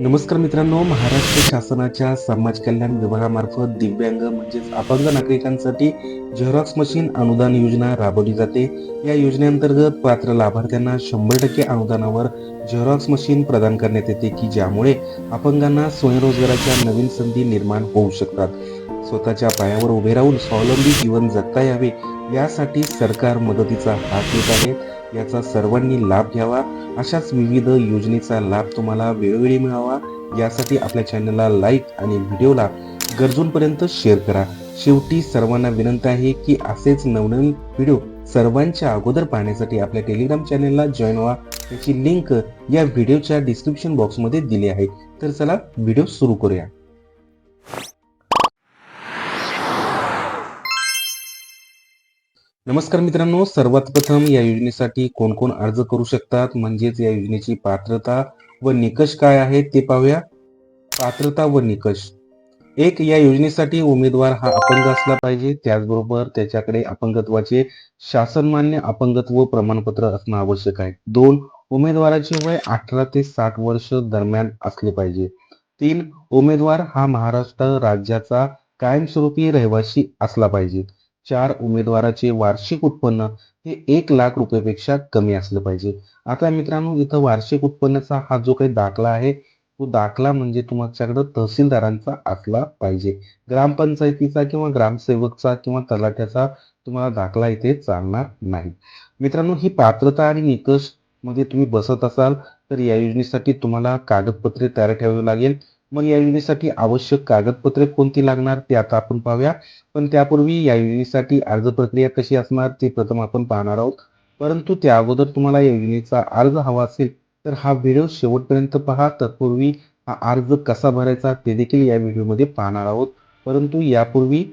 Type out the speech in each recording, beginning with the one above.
नमस्कार मित्रांनो महाराष्ट्र शासनाच्या समाज कल्याण विभागामार्फत दिव्यांग म्हणजेच अपंग नागरिकांसाठी झेरॉक्स मशीन अनुदान योजना राबवली जाते. या योजनेअंतर्गत पात्र लाभार्थ्यांना शंभर टक्के अनुदानावर झेरॉक्स मशीन प्रदान करण्यात येते की ज्यामुळे अपंगांना स्वयंरोजगाराच्या नवीन संधी निर्माण होऊ शकतात. स्वतःच्या पायावर उभे राहून स्वावलंबी जीवन जगता यावे यासाठी सरकार मदतीचा हात देत आहे. याचा सर्वांनी लाभ घ्यावा. अशाच विविध योजनेचा लाभ तुम्हाला वेळोवेळी मिळावा. यासाठी आपल्या चॅनलला लाईक आणि व्हिडिओला गरजूंपर्यंत शेअर करा. शेवटी सर्वांना विनंती आहे की असेच नवनवीन व्हिडिओ सर्वांच्या अगोदर पाहण्यासाठी आपल्या टेलिग्राम चॅनलला जॉईन व्हा. त्याची लिंक या व्हिडिओच्या डिस्क्रिप्शन बॉक्समध्ये दिली आहे. तर चला व्हिडिओ सुरू करूया. नमस्कार मित्रांनो सर्वात प्रथम या योजनेसाठी कोण कोण अर्ज करू शकतात? म्हणजेच या योजनेची पात्रता व निकष काय आहेत ते पाहूया. पात्रता व निकष. एक या योजनेसाठी उमेदवार हा अपंग असला पाहिजे. त्याचबरोबर त्याच्याकडे अपंगत्वाचे शासनमान्य अपंगत्व प्रमाणपत्र असणं आवश्यक आहे. दोन उमेदवाराचे वय अठरा ते साठ वर्ष दरम्यान असले पाहिजे. तीन उमेदवार हा महाराष्ट्र राज्याचा कायमस्वरूपी रहिवासी असला पाहिजे. चार उमेदवाराचे वार्षिक उत्पन्न हे एक लाख रुपयेपेक्षा कमी असलं पाहिजे. आता मित्रांनो इथं वार्षिक उत्पन्नाचा हा जो काही दाखला आहे तो दाखला म्हणजे तुमच्याकडं तहसीलदारांचा असला पाहिजे. ग्रामपंचायतीचा किंवा ग्रामसेवकचा किंवा तलाठ्याचा तुम्हाला दाखला इथे चालणार नाही. मित्रांनो ही पात्रता आणि निकषमध्ये तुम्ही बसत असाल तर या योजनेसाठी तुम्हाला कागदपत्रे तयार ठेवावी लागेल. मग या योजनेसाठी आवश्यक कागदपत्रे कोणती लागणार ते आता आपण पाहूया. पण त्यापूर्वी या योजनेसाठी अर्ज प्रक्रिया कशी असणार ते प्रथम आपण पाहणार आहोत. परंतु त्या अगोदर तुम्हाला या योजनेचा अर्ज हवा असेल तर हा व्हिडिओ शेवटपर्यंत पहा. तत्पूर्वी हा अर्ज कसा भरायचा ते देखील या व्हिडिओमध्ये पाहणार आहोत. परंतु यापूर्वी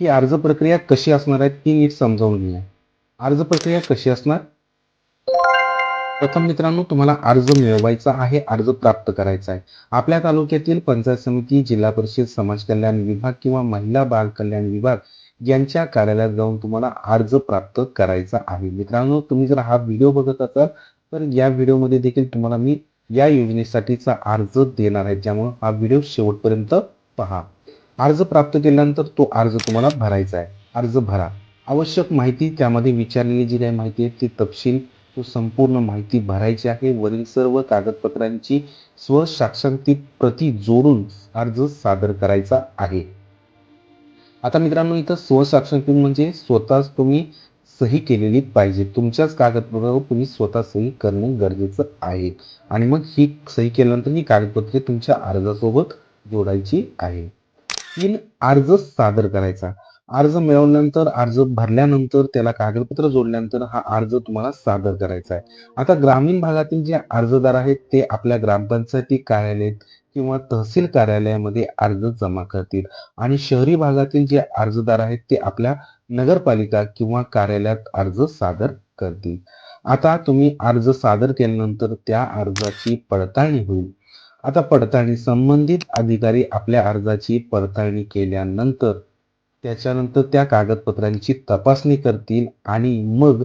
ही अर्ज प्रक्रिया कशी असणार आहे ती नीट समजावून घेऊया. अर्ज प्रक्रिया कशी असणार? प्रथम मित्रांनो तुम्हाला अर्ज मिळवायचा आहे अर्ज प्राप्त करायचा आहे. आपल्या तालुक्यातील पंचायत समिती जिल्हा परिषद समाज कल्याण विभाग किंवा महिला बाल कल्याण विभाग यांच्या कार्यालयात जाऊन तुम्हाला अर्ज प्राप्त करायचा आहे. मित्रांनो तुम्ही जर हा व्हिडिओ बघत असाल तर या व्हिडिओमध्ये देखील तुम्हाला मी या योजनेसाठीचा अर्ज देणार आहे. ज्यामुळे हा व्हिडिओ शेवटपर्यंत पहा. अर्ज प्राप्त केल्यानंतर तो अर्ज तुम्हाला भरायचा आहे. अर्ज भरा. आवश्यक माहिती त्यामध्ये विचारलेली जी काही माहिती आहे ती तपशील तो संपूर्ण माहिती भरायची आहे. वरील सर्व कागदपत्रांची स्वसाक्षांकित प्रती जोडून अर्ज सादर करायचा आहे. आता मित्रांनो इथं स्वसाक्षांकित म्हणजे स्वतःच तुम्ही सही केलेली पाहिजे. तुमच्याच कागदपत्रावर तुम्ही स्वतः सही करणे गरजेचं आहे. आणि मग ही सही केल्यानंतर ही कागदपत्रे तुमच्या अर्जासोबत जोडायची आहे. तीन अर्ज सादर करायचा. अर्ज मिळवल्यानंतर अर्ज भरल्यानंतर त्याला कागदपत्र जोडल्यानंतर हा अर्ज तुम्हाला सादर करायचा आहे. आता ग्रामीण भागातील जे अर्जदार आहेत ते आपल्या ग्रामपंचायती कार्यालयात किंवा तहसील कार्यालयामध्ये अर्ज जमा करतील. आणि शहरी भागातील जे अर्जदार आहेत ते आपल्या नगरपालिका किंवा कार्यालयात अर्ज सादर करतील. आता तुम्ही अर्ज सादर केल्यानंतर त्या अर्जाची पडताळणी होईल. आता पडताळणी संबंधित अधिकारी आपल्या अर्जाची पडताळणी केल्यानंतर त्याच्यानंतर त्या कागदपत्रांची तपासणी करतील आणि मग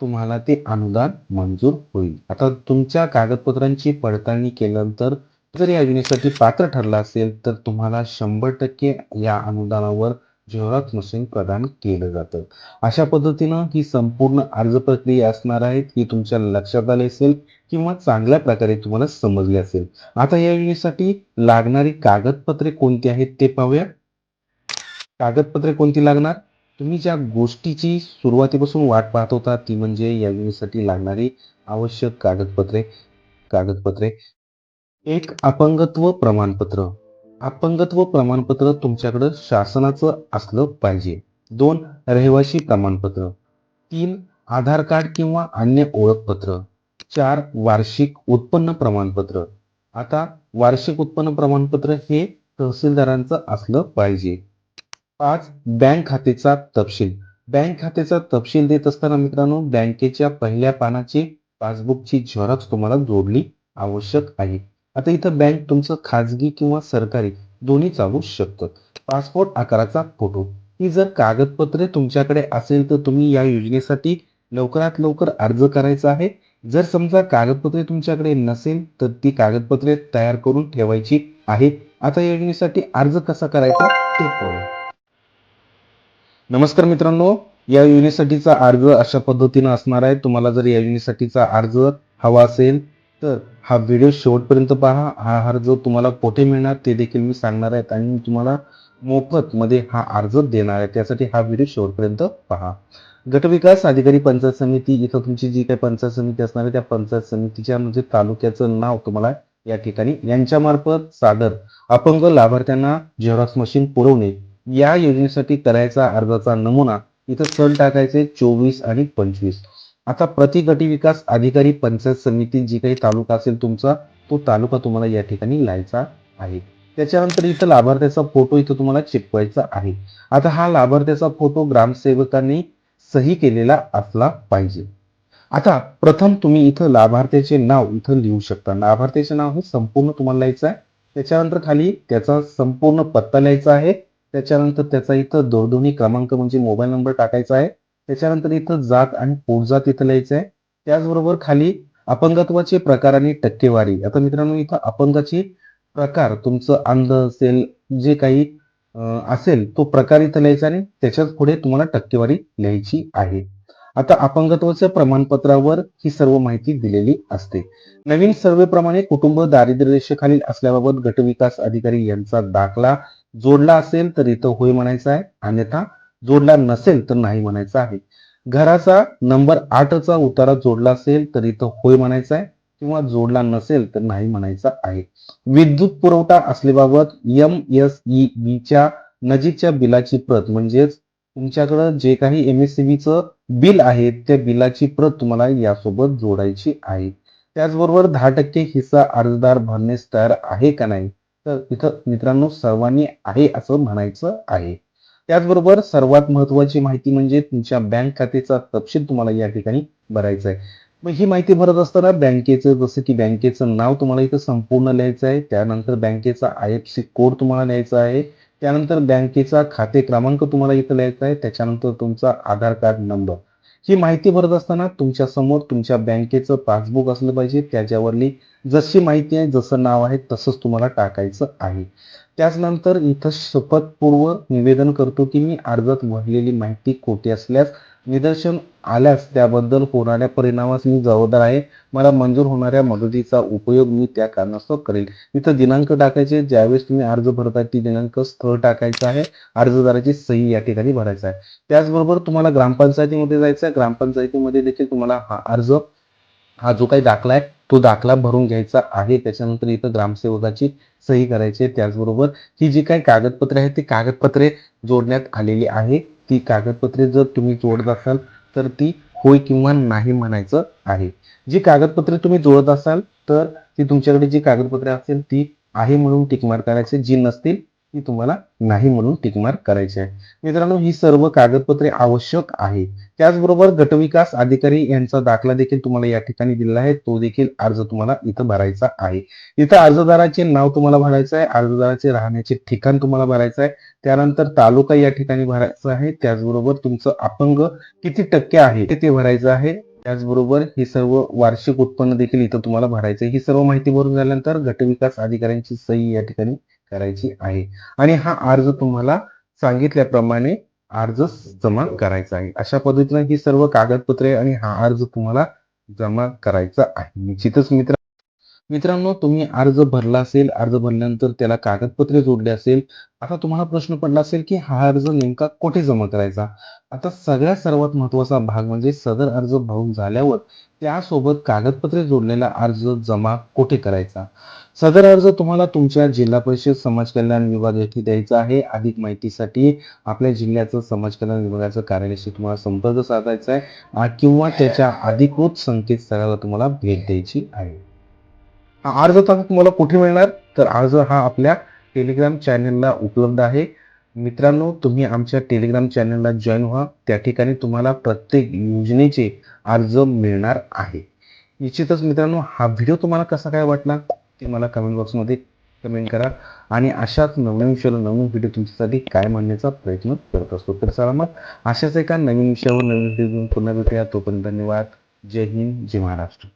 तुम्हाला ते अनुदान मंजूर होईल. आता तुमच्या कागदपत्रांची पडताळणी केल्यानंतर जर या योजनेसाठी पात्र ठरला असेल तर तुम्हाला शंभर टक्के या अनुदानावर झेरॉक्स मशीन प्रदान केलं जातं. अशा पद्धतीनं ही संपूर्ण अर्ज प्रक्रिया असणार आहे ही तुमच्या लक्षात आली असेल किंवा चांगल्या प्रकारे तुम्हाला समजली असेल. आता या योजनेसाठी लागणारी कागदपत्रे कोणती आहेत ते पाहूया. कागदपत्रे कोणती लागणार? तुम्ही ज्या गोष्टीची सुरुवातीपासून वाट पाहत होता ती म्हणजे या विम्यासाठी लागणारी आवश्यक कागदपत्रे कागदपत्रे. एक अपंगत्व प्रमाणपत्र. अपंगत्व प्रमाणपत्र तुमच्याकडं शासनाचं असलं पाहिजे. दोन रहिवासी प्रमाणपत्र. तीन आधार कार्ड किंवा अन्य ओळखपत्र. चार वार्षिक उत्पन्न प्रमाणपत्र. आता वार्षिक उत्पन्न प्रमाणपत्र हे तहसीलदारांचं असलं पाहिजे. पाच बँक खात्याचा तपशील. बँक खात्याचा तपशील देत असताना मित्रांनो बँकेच्या पहिल्या पानाची पासबुकची झेरॉक्स तुम्हाला जोडली आवश्यक आहे. आता इथं बँक तुमचं खाजगी किंवा सरकारी दोन्ही चालू शकतं. पासपोर्ट आकाराचा फोटो. ही जर कागदपत्रे तुमच्याकडे असेल तर तुम्ही या योजनेसाठी लवकरात लवकर अर्ज करायचा आहे. जर समजा कागदपत्रे तुमच्याकडे नसेल तर ती कागदपत्रे तयार करून ठेवायची आहेत आता या योजनेसाठी अर्ज कसा करायचा ते पाहू नमस्कार मित्रांनो या योजनेसाठीचा अर्ज अशा पद्धतीनं असणार आहे. तुम्हाला जर या योजनेसाठीचा अर्ज हवा असेल तर हा व्हिडिओ शेवटपर्यंत पहा. हा अर्ज तुम्हाला कुठे मिळणार ते देखील मी सांगणार आहे आणि मी तुम्हाला मोफत मध्ये हा अर्ज देणार आहे. त्यासाठी हा व्हिडिओ शेवटपर्यंत पहा. गटविकास अधिकारी पंचायत समिती इथं तुमची जी काही पंचायत समिती असणार आहे त्या पंचायत समितीच्या म्हणजे तालुक्याचं नाव तुम्हाला या ठिकाणी यांच्यामार्फत सादर. अपंग लाभार्थ्यांना झेरॉक्स मशीन पुरवणे या योजनेसाठी करायचा अर्जाचा नमुना इथं चल टाकायचे चोवीस आणि पंचवीस. आता प्रति गटी विकास अधिकारी पंचायत समिती जी काही तालुका असेल तुमचा तो तालुका तुम्हाला या ठिकाणी लिहायचा आहे. त्याच्यानंतर इथं लाभार्थ्याचा फोटो इथं तुम्हाला चिपवायचा आहे. आता हा लाभार्थ्याचा फोटो ग्रामसेवकांनी सही केलेला असला पाहिजे. आता प्रथम तुम्ही इथं लाभार्थ्याचे नाव इथं लिहू शकता. लाभार्थ्याचे नाव हे संपूर्ण तुम्हाला लिहायचं आहे. त्याच्यानंतर खाली त्याचा संपूर्ण पत्ता लिहायचा आहे. त्याच्यानंतर त्याचा इथं दूरध्वनी क्रमांक म्हणजे मोबाईल नंबर टाकायचा आहे. त्याच्यानंतर इथं जात आणि पोटजात इथं लिहायचं आहे. त्याचबरोबर खाली अपंगत्वाचे प्रकार आणि टक्केवारी. आता मित्रांनो इथं अपंगाचे प्रकार तुमचं अंध असेल जे काही असेल तो प्रकार इथं लिहायचा आणि त्याच्याच पुढे तुम्हाला टक्केवारी लिहायची आहे. आता अपंगत्वाच्या प्रमाणपत्रावर ही सर्व माहिती दिलेली असते. नवीन सर्वेप्रमाणे कुटुंब दारिद्र्य रेषेखालील असल्याबाबत गटविकास अधिकारी यांचा दाखला जोडला असेल तर इथं होय म्हणायचं आहे. अन्यथा जोडला नसेल तर नाही म्हणायचं आहे. घराचा नंबर आठचा उतारा जोडला असेल तर इथं होय म्हणायचं आहे किंवा जोडला नसेल तर नाही म्हणायचा आहे. विद्युत पुरवठा असल्याबाबत एम एस ई बीच्या नजीकच्या बिलाची प्रत म्हणजेच तुमच्याकडं जे काही एम एस चं बिल आहे त्या बिलाची प्रत तुम्हाला यासोबत जोडायची आहे. त्याचबरोबर दहा टक्के हिस्सा अर्जदार भरण्यास तयार आहे का नाही तर इथं मित्रांनो सर्वांनी आहे असं म्हणायचं आहे. त्याचबरोबर सर्वात महत्वाची माहिती म्हणजे तुमच्या बँक खात्याचा तपशील तुम्हाला या ठिकाणी भरायचा आहे. मग ही माहिती भरत असताना बँकेचं जसं की बँकेचं नाव तुम्हाला इथं संपूर्ण लिहायचं आहे. त्यानंतर बँकेचा आय एफ सी कोड तुम्हाला लिहायचा आहे. त्यानंतर बँकेचा खाते क्रमांक तुम्हाला इथं लिहायचा आहे. त्याच्यानंतर तुमचा आधार कार्ड नंबर. ही माहिती भरत असताना तुमच्यासमोर तुमच्या बँकेचं पासबुक असलं पाहिजे. त्याच्यावरली जशी माहिती आहे जसं नाव आहे तसंच तुम्हाला टाकायचं आहे. त्याचनंतर इथं शपथपूर्व निवेदन करतो की मी अर्जात भरलेली माहिती खोटी असल्यास निदर्शन आल्यास त्याबद्दल होणाऱ्या परिणामास मी जबाबदार आहे. मला मंजूर होणाऱ्या मदतीचा उपयोग मी त्या कारणास्तव करेल. इथं दिनांक टाकायचे ज्यावेळेस तुम्ही अर्ज भरता ती दिनांक स्थळ टाकायचं आहे. अर्जदाराची सही या ठिकाणी भरायचा आहे. त्याचबरोबर तुम्हाला ग्रामपंचायतीमध्ये जायचं आहे. ग्रामपंचायतीमध्ये देखील तुम्हाला हा अर्ज हा जो काही दाखला आहे तो दाखला भरून घ्यायचा आहे. त्याच्यानंतर इथं ग्रामसेवकाची सही करायची आहे. त्याचबरोबर ही जी काही कागदपत्रे आहेत ती कागदपत्रे जोडण्यात आलेली आहे. ती कागदपत्रे जर तुम्ही जोडत असाल तर ती होय किंवा नाही म्हणायचं आहे. जी कागदपत्रे तुम्ही जोडत असाल तर ती तुमच्याकडे जी कागदपत्रे असतील ती आहे म्हणून टिकमार करायचे. जी नसतील ती तुम्हाला नाही म्हणून टिकमार्क करायची आहे. मित्रांनो ही सर्व कागदपत्रे आवश्यक आहे त्याचबरोबर गटविकास अधिकारी यांचा दाखला देखील तुम्हाला या ठिकाणी दिलेला आहे. तो देखील अर्ज तुम्हाला इथं भरायचा आहे. इथं अर्जदाराचे नाव तुम्हाला भरायचं आहे. अर्जदाराचे राहण्याचे ठिकाण तुम्हाला भरायचं आहे. त्यानंतर तालुका या ठिकाणी भरायचा आहे. त्याचबरोबर तुमचं अपंग किती टक्के आहे ते भरायचं आहे. त्याचबरोबर हे सर्व वार्षिक उत्पन्न देखील इथं तुम्हाला भरायचं आहे. ही सर्व माहिती भरून झाल्यानंतर गटविकास अधिकाऱ्यांची सही या ठिकाणी करायची आहे. आणि हा अर्ज तुम्हाला सांगितल्याप्रमाणे अर्ज जमा करायचा आहे. अशा पद्धतीने ही सर्व कागदपत्रे आणि हा अर्ज तुम्हाला जमा करायचा आहे. निश्चितच मित्र मित्रांनो तुम्ही अर्ज भरला असेल अर्ज भरल्यानंतर त्याला कागदपत्रे जोडले असेल आता तुम्हाला प्रश्न पडला असेल की हा अर्ज नेमका कुठे जमा करायचा? आता सगळ्यात सर्वात महत्त्वाचा भाग म्हणजे सदर अर्ज भरून झाल्यावर त्यासोबत कागदपत्रे जोडलेला अर्ज जमा कुठे करायचा? सदर अर्ज तुम्हाला तुमच्या जिल्हा परिषद समाज कल्याण विभाग येथे द्यायचा आहे. अधिक माहितीसाठी आपल्या जिल्ह्याचं समाज कल्याण विभागाचं कार्यालयाशी तुम्हाला संपर्क साधायचा आहे. किंवा त्याच्या अधिकृत संकेतस्थळाला तुम्हाला भेट द्यायची आहे. हा अर्ज आता तुम्हाला कुठे मिळणार? तर अर्ज हा आपल्या टेलिग्राम चॅनलला उपलब्ध आहे. मित्रांनो तुम्ही आमच्या टेलिग्राम चॅनलला जॉईन व्हा. त्या ठिकाणी तुम्हाला प्रत्येक योजनेचे अर्ज मिळणार आहे. निश्चितच मित्रांनो हा व्हिडिओ तुम्हाला कसा काय वाटला? ते मला कमेंट बॉक्समध्ये कमेंट करा. आणि अशाच नवीन विषयाला नवीन व्हिडिओ तुमच्यासाठी काय म्हणण्याचा प्रयत्न करत असतो. तर चला मग अशाच एका नवीन विषयावर नवीन व्हिडिओ पुन्हा भेटूया. तोपर्यंत धन्यवाद. जय हिंद जय महाराष्ट्र.